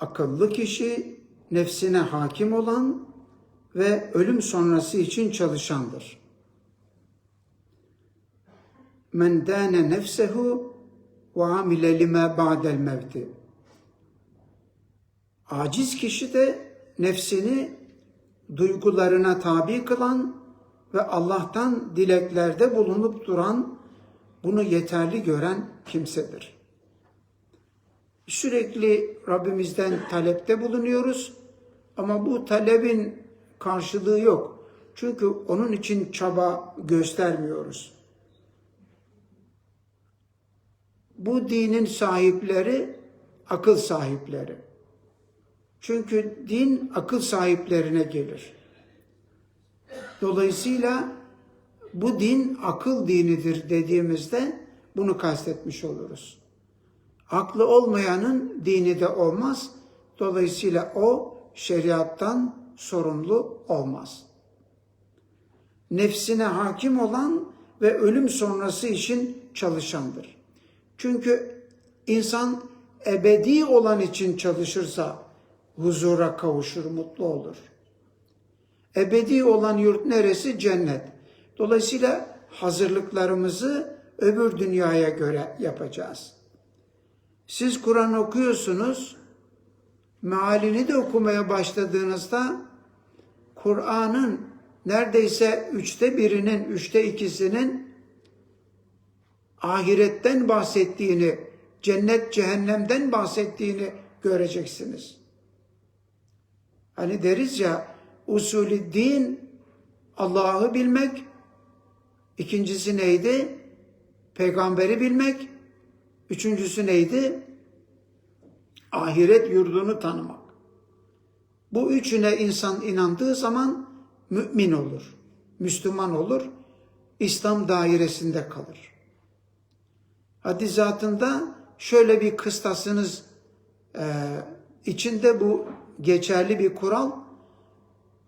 Akıllı kişi nefsine hakim olan ve ölüm sonrası için çalışandır. Men dâne nefsehu ve amile lima ba'del mevti. Aciz kişi de nefsini duygularına tabi kılan ve Allah'tan dileklerde bulunup duran, bunu yeterli gören kimsedir. Sürekli Rabbimizden talepte bulunuyoruz ama bu talebin karşılığı yok. Çünkü onun için çaba göstermiyoruz. Bu dinin sahipleri akıl sahipleri. Çünkü din akıl sahiplerine gelir. Dolayısıyla bu din akıl dinidir dediğimizde bunu kastetmiş oluruz. Aklı olmayanın dini de olmaz. Dolayısıyla o şeriattan sorumlu olmaz. Nefsine hakim olan ve ölüm sonrası için çalışandır. Çünkü insan ebedi olan için çalışırsa huzura kavuşur, mutlu olur. Ebedi olan yurt neresi? Cennet. Dolayısıyla hazırlıklarımızı öbür dünyaya göre yapacağız. Siz Kur'an okuyorsunuz, mealini de okumaya başladığınızda Kur'an'ın neredeyse üçte birinin, üçte ikisinin ahiretten bahsettiğini, cennet cehennemden bahsettiğini göreceksiniz. Hani deriz ya usulü din Allah'ı bilmek, ikincisi neydi? Peygamberi bilmek, üçüncüsü neydi? Ahiret yurdunu tanımak. Bu üçüne insan inandığı zaman mümin olur, Müslüman olur, İslam dairesinde kalır. Hadizatında şöyle bir kıstasınız e, içinde bu geçerli bir kural.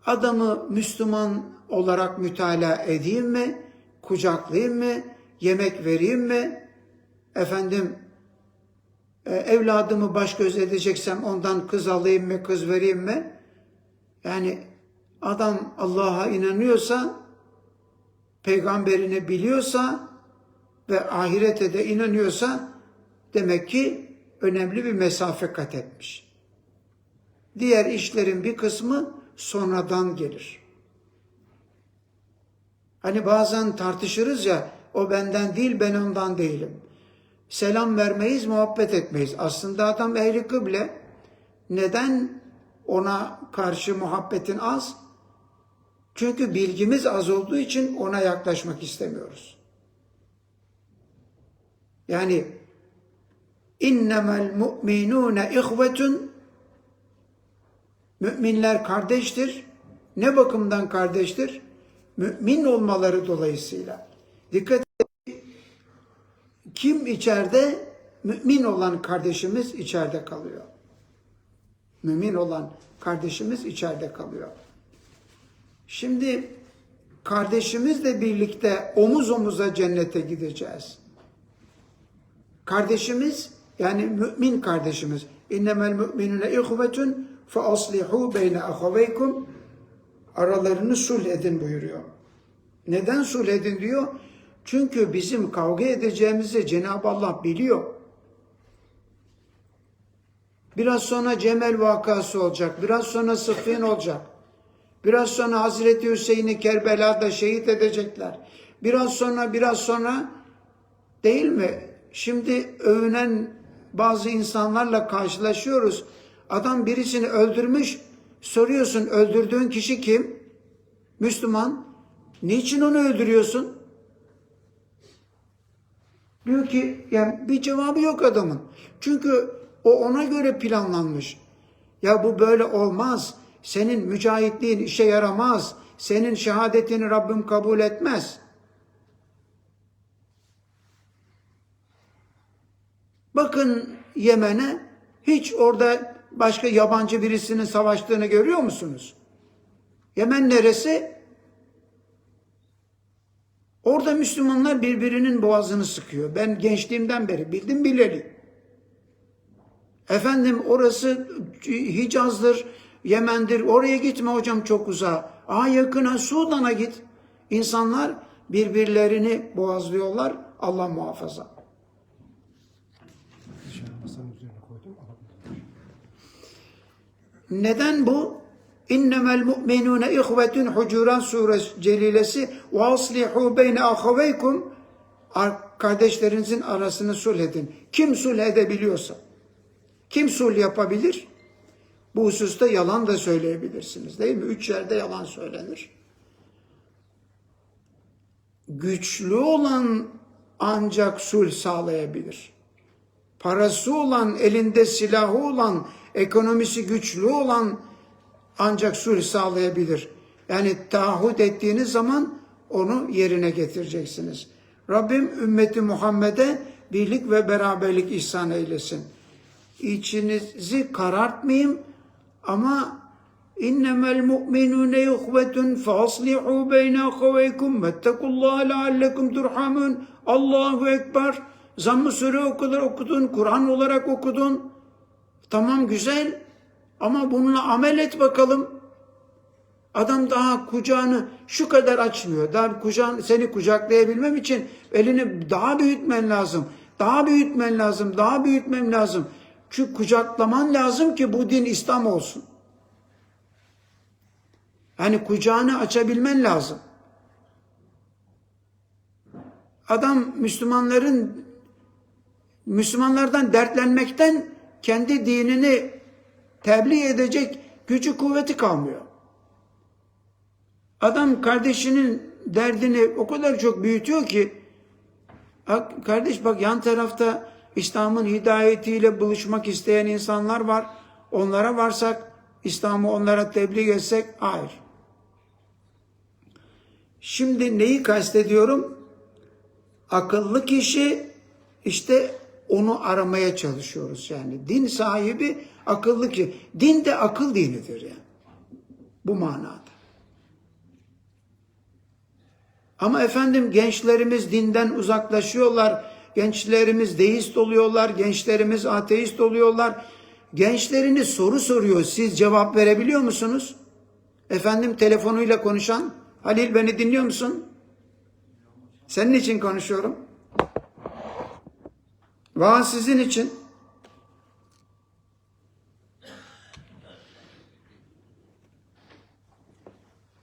Adamı Müslüman olarak mütalaa edeyim mi? Kucaklayayım mı? Yemek vereyim mi? Efendim e, evladımı baş göz edeceksem ondan kız alayım mı? Kız vereyim mi? Yani adam Allah'a inanıyorsa, peygamberini biliyorsa ve ahirete de inanıyorsa demek ki önemli bir mesafe kat etmiş. Diğer işlerin bir kısmı sonradan gelir. Hani bazen tartışırız ya, o benden değil ben ondan değilim. Selam vermeyiz, muhabbet etmeyiz. Aslında adam ehli kıble. Neden ona karşı muhabbetin az? Çünkü bilgimiz az olduğu için ona yaklaşmak istemiyoruz. Yani innemel mu'minune ihvetun Müminler kardeştir. Ne bakımdan kardeştir? Mümin olmaları dolayısıyla. Dikkat. Kim içeride? Mümin olan kardeşimiz içeride kalıyor. Mümin olan kardeşimiz içeride kalıyor. Şimdi kardeşimizle birlikte omuz omuza cennete gideceğiz. Kardeşimiz yani mümin kardeşimiz. İnnemel müminune ihvetun fe aslihu beyne ahaveykum aralarını sulh edin buyuruyor. Neden sulh edin diyor? Çünkü bizim kavga edeceğimizi Cenab-ı Allah biliyor. Biraz sonra Cemel vakası olacak. Biraz sonra Sıffin olacak. Biraz sonra Hazreti Hüseyin'i Kerbela'da şehit edecekler. Biraz sonra biraz sonra değil mi? Şimdi övünen bazı insanlarla karşılaşıyoruz. Adam birisini öldürmüş. Soruyorsun öldürdüğün kişi kim? Müslüman. Niçin onu öldürüyorsun? Diyor ki yani bir cevabı yok adamın. Çünkü o ona göre planlanmış. Ya bu böyle olmaz. Senin mücahitliğin işe yaramaz. Senin şehadetini Rabbim kabul etmez. Bakın Yemen'e hiç orada başka yabancı birisinin savaştığını görüyor musunuz? Yemen neresi? Orada Müslümanlar birbirinin boğazını sıkıyor. Ben gençliğimden beri bildim bileli. Efendim orası Hicaz'dır, Yemen'dir. Oraya gitme hocam çok uzağa. Aa yakına Sudan'a git. İnsanlar birbirlerini boğazlıyorlar. Allah muhafaza. Neden bu? İnnemel mu'minune ihvetun Hucuran suresi celilesi ve aslihu beyne ahaveykum kardeşlerinizin arasını sulh edin. Kim sulh edebiliyorsa, kim sulh yapabilir? Bu hususta yalan da söyleyebilirsiniz değil mi? Üç yerde yalan söylenir. Güçlü olan ancak sulh sağlayabilir. Parası olan, elinde silahı olan, ekonomisi güçlü olan ancak sulh sağlayabilir. Yani taahhüt ettiğiniz zaman onu yerine getireceksiniz. Rabbim ümmeti Muhammed'e birlik ve beraberlik ihsan eylesin. İçinizi karartmayayım ama innemel mu'minune yuhvetun faslihu beyne ahaveykum vettekullaha leallekum turhamun. Allahu Ekber. Zamm-ı Sure okudun, Kur'an olarak okudun. Tamam güzel ama bununla amel et bakalım. Adam daha kucağını şu kadar açmıyor. Daha kucağın, seni kucaklayabilmem için elini daha büyütmen lazım. Daha büyütmen lazım. Daha büyütmem lazım. Çünkü kucaklaman lazım ki bu din İslam olsun. Yani kucağını açabilmen lazım. Adam Müslümanların Müslümanlardan dertlenmekten kendi dinini tebliğ edecek gücü kuvveti kalmıyor. Adam kardeşinin derdini o kadar çok büyütüyor ki "Bak kardeş bak yan tarafta İslam'ın hidayetiyle buluşmak isteyen insanlar var. Onlara varsak İslam'ı onlara tebliğ etsek hayır. Şimdi neyi kastediyorum? Akıllı kişi işte onu aramaya çalışıyoruz yani. Din sahibi akıllı kişi. Din de akıl dinidir yani. Bu manada. Ama efendim gençlerimiz dinden uzaklaşıyorlar. Gençlerimiz deist oluyorlar. Gençlerimiz ateist oluyorlar. Gençleriniz soru soruyor. Siz cevap verebiliyor musunuz? Efendim telefonuyla konuşan. Halil beni dinliyor musun? Senin için konuşuyorum. Vaaz sizin için.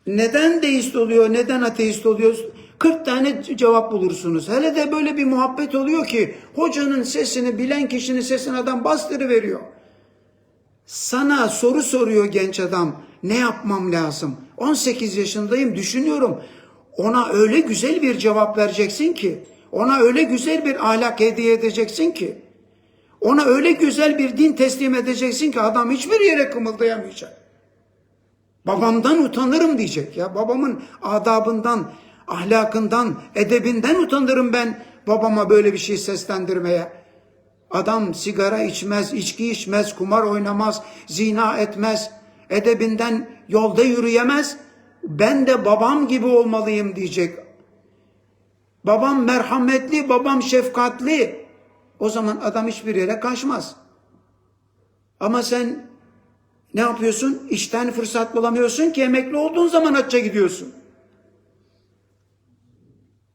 Neden deist oluyor, neden ateist oluyor? 40 tane cevap bulursunuz. Hele de böyle bir muhabbet oluyor ki hocanın sesini, bilen kişinin sesini adam bastırıveriyor. Sana soru soruyor genç adam. Ne yapmam lazım? 18 yaşındayım düşünüyorum. Ona öyle güzel bir cevap vereceksin ki, ona öyle güzel bir ahlak hediye edeceksin ki, ona öyle güzel bir din teslim edeceksin ki adam hiçbir yere kımıldayamayacak. Babamdan utanırım diyecek ya. Babamın adabından, ahlakından, edebinden utanırım ben babama böyle bir şey seslendirmeye. Adam sigara içmez, içki içmez, kumar oynamaz, zina etmez, edebinden yolda yürüyemez. Ben de babam gibi olmalıyım diyecek. Babam merhametli, babam şefkatli. O zaman adam hiçbir yere kaçmaz. Ama sen ne yapıyorsun? İşten fırsat bulamıyorsun ki emekli olduğun zaman hacca gidiyorsun.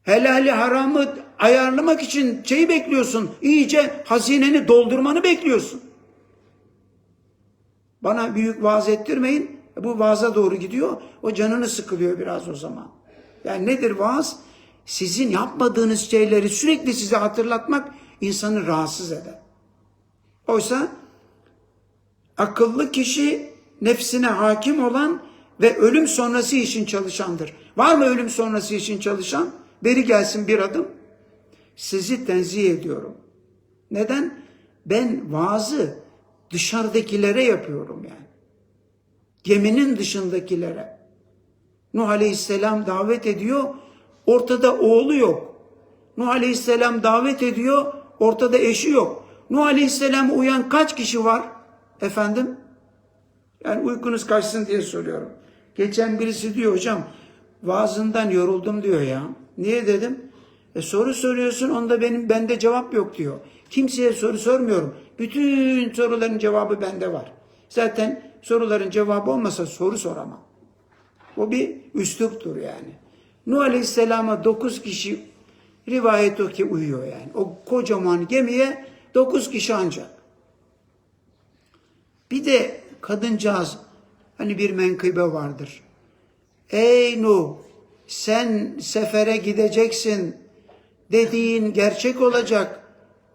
Helali haramı ayarlamak için şeyi bekliyorsun. İyice hazineni doldurmanı bekliyorsun. Bana büyük vaaz ettirmeyin. Bu vaaza doğru gidiyor. O canını sıkılıyor biraz o zaman. Yani nedir vaaz? Sizin yapmadığınız şeyleri sürekli size hatırlatmak insanı rahatsız eder. Oysa akıllı kişi nefsine hakim olan ve ölüm sonrası için çalışandır. Var mı ölüm sonrası için çalışan? Beri gelsin bir adım. Sizi tenzih ediyorum. Neden? Ben vaazı dışarıdakilere yapıyorum yani. Geminin dışındakilere. Nuh Aleyhisselam davet ediyor, ortada oğlu yok. Nuh Aleyhisselam davet ediyor, ortada eşi yok. Nuh Aleyhisselam'a uyan kaç kişi var? Efendim? Yani uykunuz kaçsın diye soruyorum. Geçen birisi diyor hocam vaazından yoruldum diyor ya. Niye dedim? E soru soruyorsun onda benim bende cevap yok diyor. Kimseye soru sormuyorum. Bütün soruların cevabı bende var. Zaten soruların cevabı olmasa soru soramam. O bir üsluptur yani. Nuh Aleyhisselam'a dokuz kişi rivayet o ki uyuyor yani. O kocaman gemiye dokuz kişi ancak. Bir de kadıncağız hani bir menkıbe vardır. Ey Nuh sen sefere gideceksin dediğin gerçek olacak.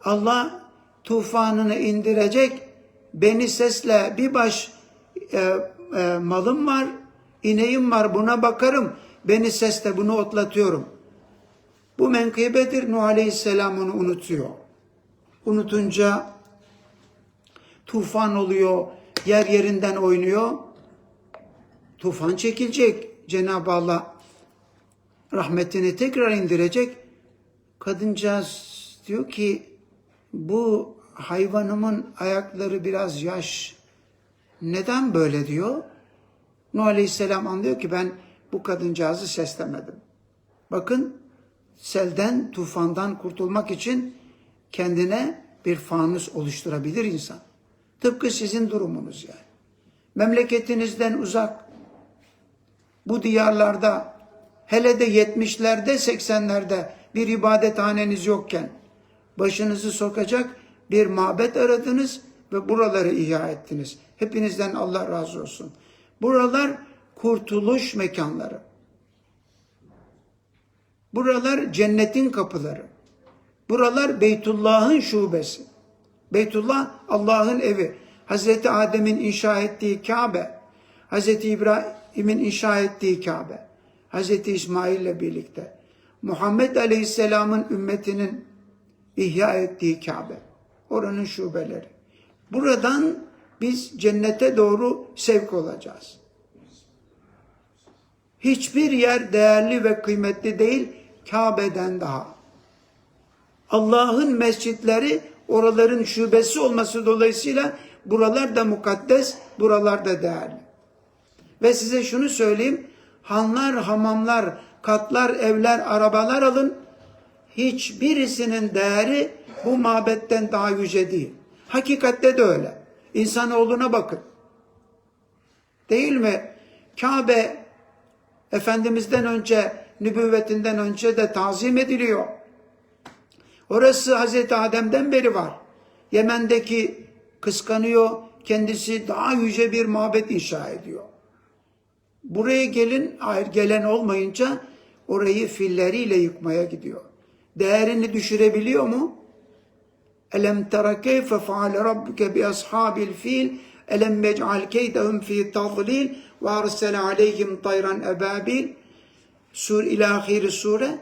Allah tufanını indirecek. Beni sesle bir baş e, e, malım var, ineğim var buna bakarım. Beni sesle bunu otlatıyorum. Bu menkıbedir. Nuh Aleyhisselam onu unutuyor. Unutunca tufan oluyor, yer yerinden oynuyor. Tufan çekilecek. Cenab-ı Allah rahmetini tekrar indirecek. Kadıncağız diyor ki bu hayvanımın ayakları biraz yaş. Neden böyle diyor? Nuh Aleyhisselam anlıyor ki ben bu kadıncağızı seslemedim. Bakın selden, tufandan kurtulmak için kendine bir fanus oluşturabilir insan. Tıpkı sizin durumunuz yani. Memleketinizden uzak, bu diyarlarda, hele de 70'lerde, 80'lerde bir ibadethaneniz yokken, başınızı sokacak bir mabet aradınız ve buraları ihya ettiniz. Hepinizden Allah razı olsun. Buralar kurtuluş mekanları. Buralar cennetin kapıları. Buralar Beytullah'ın şubesi. Beytullah Allah'ın evi. Hazreti Adem'in inşa ettiği Kabe. Hazreti İbrahim'in inşa ettiği Kabe. Hazreti İsmail ile birlikte. Muhammed Aleyhisselam'ın ümmetinin ihya ettiği Kabe. Oranın şubeleri. Buradan biz cennete doğru sevk olacağız. Hiçbir yer değerli ve kıymetli değil Kabe'den daha. Allah'ın mescitleri oraların şubesi olması dolayısıyla buralar da mukaddes, buralar da değerli. Ve size şunu söyleyeyim, hanlar, hamamlar, katlar, evler, arabalar alın. Hiçbirisinin değeri bu mabetten daha yüce değil. Hakikatte de öyle. İnsanoğluna bakın. Değil mi? Kabe Efendimiz'den önce, nübüvvetinden önce de tazim ediliyor. Orası Hazreti Adem'den beri var. Yemen'deki kıskanıyor, kendisi daha yüce bir mabet inşa ediyor. Buraya gelin, hayır gelen olmayınca orayı filleriyle yıkmaya gidiyor. Değerini düşürebiliyor mu? Elem tera keyfe faale rabbuke bi ashabil fil elem yec'al keydehum fi tadlil ve arsele aleyhim tayran ebabil sur ilahiri sure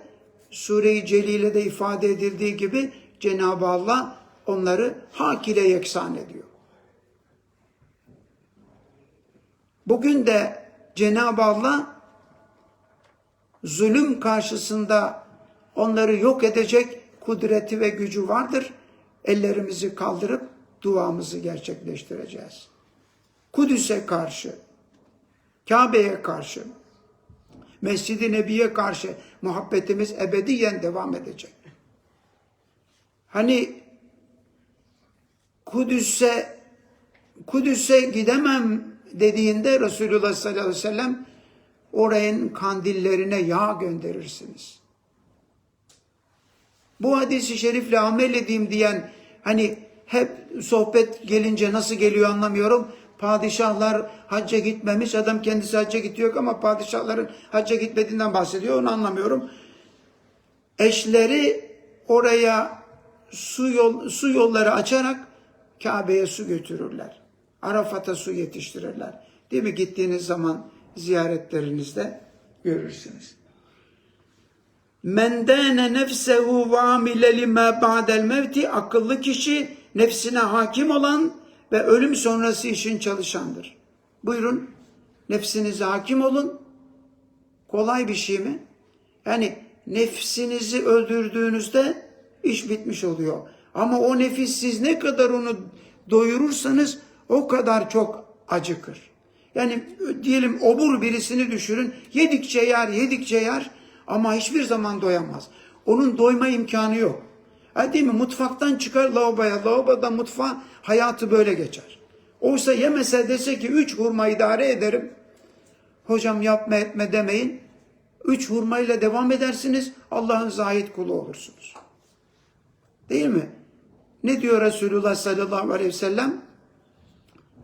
Sure-i Celile'de ifade edildiği gibi Cenab-ı Allah onları hak ile yeksan ediyor. Bugün de Cenab-ı Allah zulüm karşısında onları yok edecek kudreti ve gücü vardır. Ellerimizi kaldırıp duamızı gerçekleştireceğiz. Kudüs'e karşı, Kabe'ye karşı, Mescid-i Nebi'ye karşı muhabbetimiz ebediyen devam edecek. Hani Kudüs'e Kudüs'e gidemem dediğinde Resulullah sallallahu aleyhi ve sellem orayın kandillerine yağ gönderirsiniz. Bu hadisi şerifle amel edeyim diyen hani hep sohbet gelince nasıl geliyor anlamıyorum. Padişahlar hacca gitmemiş, adam kendisi hacca gidiyor ama padişahların hacca gitmediğinden bahsediyor, onu anlamıyorum. Eşleri oraya su, yol, su yolları açarak Kabe'ye su götürürler. Arafat'a su yetiştirirler. Değil mi? Gittiğiniz zaman ziyaretlerinizde görürsünüz. Men dâne nefsehu ve amile lima ba'del mevti akıllı kişi nefsine hakim olan ve ölüm sonrası için çalışandır. Buyurun nefsinize hakim olun. Kolay bir şey mi? Yani nefsinizi öldürdüğünüzde iş bitmiş oluyor. Ama o nefis siz ne kadar onu doyurursanız o kadar çok acıkır. Yani diyelim obur birisini düşürün. Yedikçe yer, yedikçe yer ama hiçbir zaman doyamaz. Onun doyma imkanı yok. Ha değil mi? Mutfaktan çıkar lavaboya, lavabodan mutfağa hayatı böyle geçer. Oysa yemese dese ki üç hurma idare ederim. Hocam yapma etme demeyin. Üç hurmayla devam edersiniz. Allah'ın zahit kulu olursunuz. Değil mi? Ne diyor Resulullah sallallahu aleyhi ve sellem?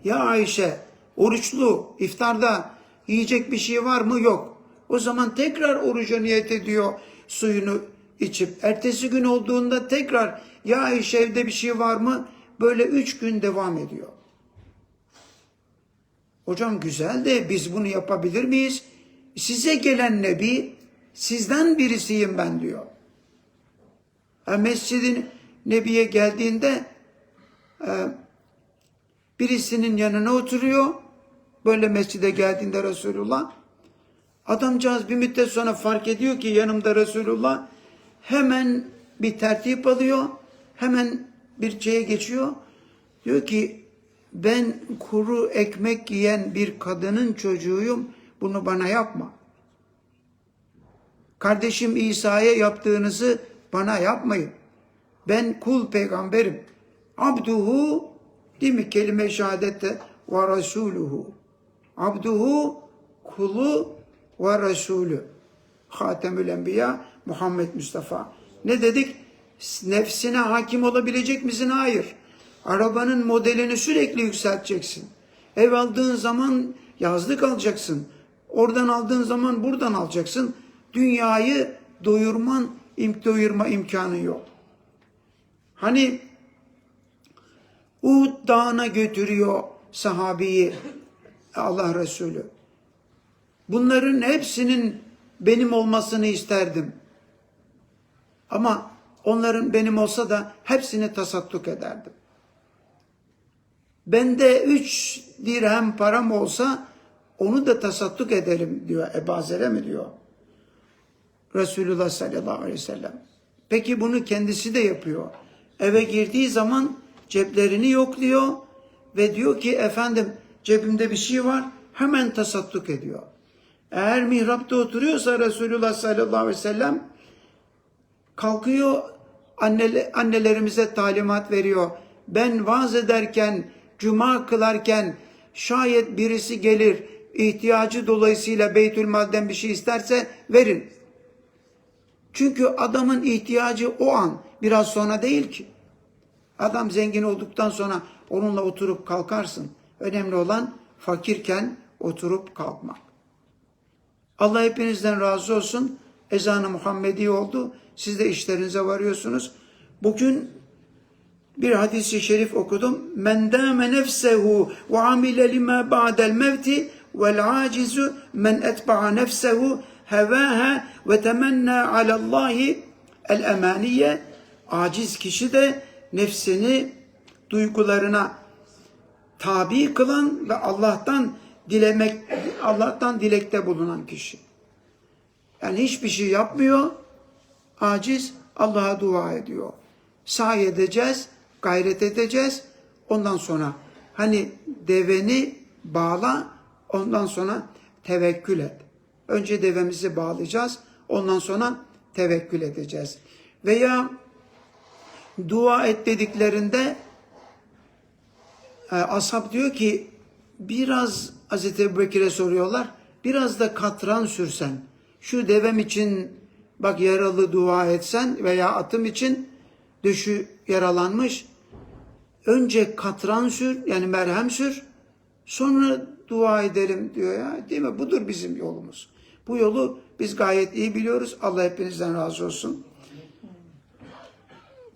Ya Ayşe oruçlu iftarda yiyecek bir şey var mı? Yok. O zaman tekrar oruca niyet ediyor suyunu içip. Ertesi gün olduğunda tekrar ya Ayşe evde bir şey var mı? Böyle üç gün devam ediyor. Hocam güzel de biz bunu yapabilir miyiz? Size gelen nebi sizden birisiyim ben diyor. Ha, mescidin nebiye geldiğinde e, birisinin yanına oturuyor. Böyle mescide geldiğinde Resulullah adamcağız bir müddet sonra fark ediyor ki yanımda Resulullah hemen bir tertip alıyor. Hemen bir şeye geçiyor. Diyor ki ben kuru ekmek yiyen bir kadının çocuğuyum. Bunu bana yapma. Kardeşim İsa'ya yaptığınızı bana yapmayın. Ben kul peygamberim. Abduhu değil mi kelime şehadette ve rasuluhu. Abduhu kulu ve resulü. Hatemül Enbiya Muhammed Mustafa. Ne dedik? Nefsine hakim olabilecek misin? Hayır. Arabanın modelini sürekli yükselteceksin. Ev aldığın zaman yazlık alacaksın. Oradan aldığın zaman buradan alacaksın. Dünyayı doyurman, doyurma imkanı yok. Hani Uhud dağına götürüyor sahabeyi Allah Resulü. Bunların hepsinin benim olmasını isterdim. Ama onların benim olsa da hepsini tasadduk ederdim. Bende üç dirhem param olsa onu da tasadduk ederim diyor Ebu Zer'e mi diyor. Resulullah sallallahu aleyhi ve sellem. Peki bunu kendisi de yapıyor. Eve girdiği zaman ceplerini yokluyor ve diyor ki efendim cebimde bir şey var hemen tasadduk ediyor. Eğer mihrapta oturuyorsa Resulullah sallallahu aleyhi ve sellem kalkıyor annele, annelerimize talimat veriyor. Ben vaaz ederken, cuma kılarken şayet birisi gelir ihtiyacı dolayısıyla Beytülmal'den bir şey isterse verin. Çünkü adamın ihtiyacı o an biraz sonra değil ki. Adam zengin olduktan sonra onunla oturup kalkarsın. Önemli olan fakirken oturup kalkmak. Allah hepinizden razı olsun. Ezanı Muhammedi oldu. Siz de işlerinize varıyorsunuz. Bugün bir hadisi şerif okudum. Men dâme nefsehu ve amile lima ba'del mevti vel acizu men etba'a nefsehu hevâhe ve temenna alallahi el emaniye. Aciz kişi de nefsini duygularına tabi kılan ve Allah'tan dilemek Allah'tan dilekte bulunan kişi. Yani hiçbir şey yapmıyor. Aciz Allah'a dua ediyor. Sahi edeceğiz, gayret edeceğiz. Ondan sonra hani deveni bağla, ondan sonra tevekkül et. Önce devemizi bağlayacağız, ondan sonra tevekkül edeceğiz. Veya dua et dediklerinde e, ashab diyor ki biraz Hazreti Ebubekir'e soruyorlar. Biraz da katran sürsen. Şu devem için bak yaralı dua etsen veya atım için düşü yaralanmış. Önce katran sür yani merhem sür. Sonra dua edelim diyor ya. Değil mi? Budur bizim yolumuz. Bu yolu biz gayet iyi biliyoruz. Allah hepinizden razı olsun.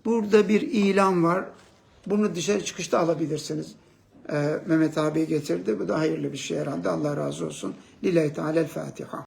Burada bir ilan var. Bunu dışarı çıkışta alabilirsiniz. Ee, Mehmet abi getirdi. Bu da hayırlı bir şey herhalde. Allah razı olsun. Lillahi Teala'l Fatiha.